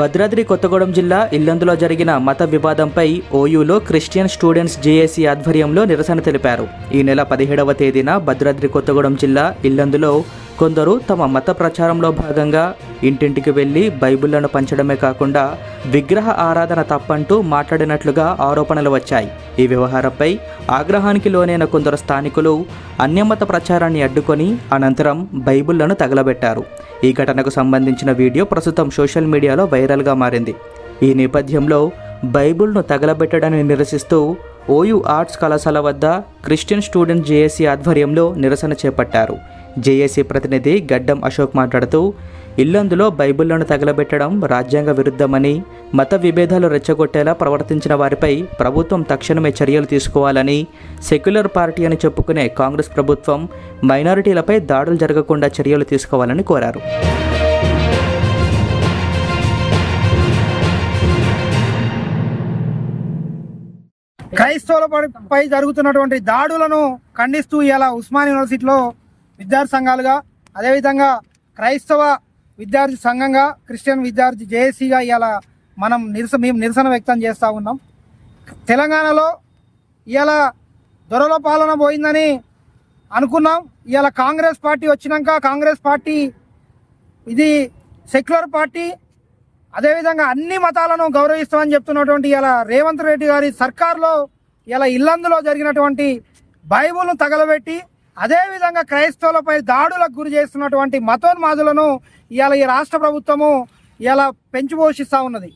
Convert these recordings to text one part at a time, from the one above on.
భద్రాద్రి కొత్తగూడెం జిల్లా ఇల్లందులో జరిగిన మత వివాదంపై ఓయూలో క్రిస్టియన్ స్టూడెంట్స్ జేఏసీ ఆధ్వర్యంలో నిరసన తెలిపారు. ఈ నెల పదిహేడవ తేదీన భద్రాద్రి కొత్తగూడెం జిల్లా ఇల్లందులో కొందరు తమ మత ప్రచారంలో భాగంగా ఇంటింటికి వెళ్ళి బైబిళ్ళను పంచడమే కాకుండా విగ్రహ ఆరాధన తప్పంటూ మాట్లాడినట్లుగా ఆరోపణలు వచ్చాయి. ఈ వ్యవహారంపై ఆగ్రహానికి లోనైన కొందరు స్థానికులు అన్యమత ప్రచారాన్ని అడ్డుకొని అనంతరం బైబిళ్ళను తగలబెట్టారు. ఈ ఘటనకు సంబంధించిన వీడియో ప్రస్తుతం సోషల్ మీడియాలో వైరల్గా మారింది. ఈ నేపథ్యంలో బైబిల్ను తగలబెట్టడాన్ని నిరసిస్తూ ఓయూ ఆర్ట్స్ కళాశాల వద్ద క్రిస్టియన్ స్టూడెంట్ జేఏసీ ఆధ్వర్యంలో నిరసన చేపట్టారు. జేఏసీ ప్రతినిధి గడ్డం అశోక్ మాట్లాడుతూ ఇల్లందులో బైబిళ్ళను తగలబెట్టడం రాజ్యాంగ విరుద్ధమని మత విభేదాలు రెచ్చగొట్టేలా ప్రవర్తించిన వారిపై ప్రభుత్వం తక్షణమే చర్యలు తీసుకోవాలని సెక్యులర్ పార్టీ అని చెప్పుకునే కాంగ్రెస్ ప్రభుత్వం మైనారిటీలపై దాడులు జరగకుండా చర్యలు తీసుకోవాలని కోరారు. క్రైస్తవులపై పై జరుగుతున్నటువంటి దాడులను ఖండిస్తూ ఇలా ఉస్మాన్ యూనివర్సిటీలో విద్యార్థి సంఘాలుగా అదేవిధంగా క్రైస్తవ విద్యార్థి సంఘంగా క్రిస్టియన్ విద్యార్థి జేఏసీగా ఇలా మనం నిరస మేము నిరసన వ్యక్తం చేస్తూ ఉన్నాం. తెలంగాణలో ఇవాళ దొరల పాలన పోయిందని అనుకున్నాం. ఇవాళ కాంగ్రెస్ పార్టీ వచ్చినాక కాంగ్రెస్ పార్టీ ఇది సెక్యులర్ పార్టీ. అదేవిధంగా అన్ని మతాలను గౌరవిస్తామని చెప్తున్నటువంటి ఇలా రేవంత్ రెడ్డి గారి సర్కార్లో ఇలా ఇల్లందులో జరిగినటువంటి బైబుల్ను తగలబెట్టి అదేవిధంగా క్రైస్తవులపై దాడులకు గురి చేస్తున్నటువంటి మతోన్మాదులను ఇవాళ ఈ రాష్ట్ర ప్రభుత్వము ఇలా పెంచిపోషిస్తూ ఉన్నది.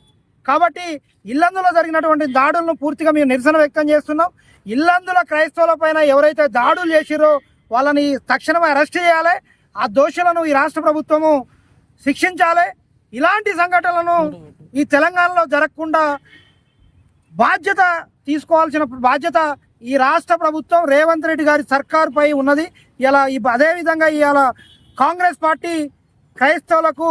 కాబట్టి ఇల్లందులో జరిగినటువంటి దాడులను పూర్తిగా మేము నిరసన వ్యక్తం చేస్తున్నాం. ఇల్లందుల క్రైస్తవులపైన ఎవరైతే దాడులు చేసిరో వాళ్ళని తక్షణమే అరెస్ట్ చేయాలి. ఆ దోషులను ఈ రాష్ట్ర ప్రభుత్వము శిక్షించాలి. ఇలాంటి సంఘటనలను ఈ తెలంగాణలో జరగకుండా బాధ్యత తీసుకోవాల్సిన బాధ్యత ఈ రాష్ట్ర ప్రభుత్వం రేవంత్ రెడ్డి గారి సర్కారుపై ఉన్నది. ఇలా అదేవిధంగా ఇవాళ కాంగ్రెస్ పార్టీ క్రైస్తవులకు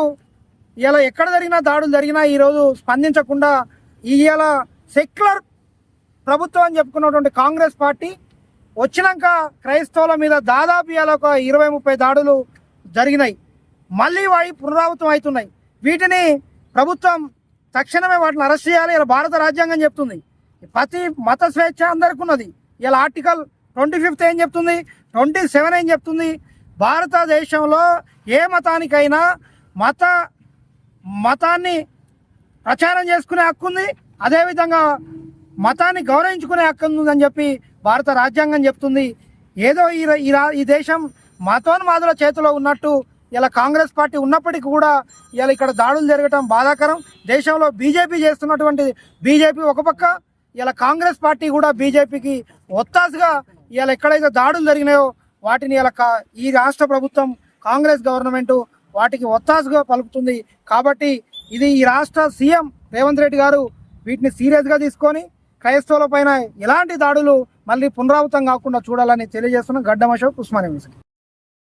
ఇలా ఎక్కడ జరిగినా దాడులు జరిగినా ఈరోజు స్పందించకుండా ఇవాళ సెక్యులర్ ప్రభుత్వం అని చెప్పుకున్నటువంటి కాంగ్రెస్ పార్టీ వచ్చినాక క్రైస్తవుల మీద దాదాపు ఇలా ఒక ఇరవై ముప్పై దాడులు జరిగినాయి. మళ్ళీ వాటి పునరావృతం అవుతున్నాయి. వీటిని ప్రభుత్వం తక్షణమే వాటిని అరెస్ట్ చేయాలి. ఇలా భారత రాజ్యాంగం చెప్తుంది. ప్రతి మత స్వేచ్ఛ అందరికి ఉన్నది ఇలా ఆర్టికల్ ట్వంటీ ఫిఫ్త్ ఏం చెప్తుంది? ట్వంటీ సెవెన్ ఏం చెప్తుంది? భారతదేశంలో ఏ మతానికైనా మత మతాన్ని ప్రచారం చేసుకునే హక్కు ఉంది. అదేవిధంగా మతాన్ని గౌరవించుకునే హక్కు ఉందని చెప్పి భారత రాజ్యాంగం చెప్తుంది. ఏదో ఈ ఈ దేశం మతోన్మాదుల చేతిలో ఉన్నట్టు ఇలా కాంగ్రెస్ పార్టీ ఉన్నప్పటికీ కూడా ఇలా ఇక్కడ దాడులు జరగటం బాధాకరం. దేశంలో బీజేపీ చేస్తున్నటువంటి బీజేపీ ఒక పక్క ఇలా కాంగ్రెస్ పార్టీ కూడా బీజేపీకి ఒత్తాసుగా ఇలా ఎక్కడైతే దాడులు జరిగినాయో వాటిని ఇలా ఈ రాష్ట్ర ప్రభుత్వం కాంగ్రెస్ గవర్నమెంట్ వాటికి ఒత్తాసుగా పలుకుతుంది. కాబట్టి ఇది ఈ రాష్ట్ర సీఎం రేవంత్ రెడ్డి గారు వీటిని సీరియస్గా తీసుకొని క్రైస్తవుల పైన ఎలాంటి దాడులు మళ్ళీ పునరావృతం కాకుండా చూడాలని తెలియజేస్తున్న. గడ్డమశోక్ ఉస్మానియా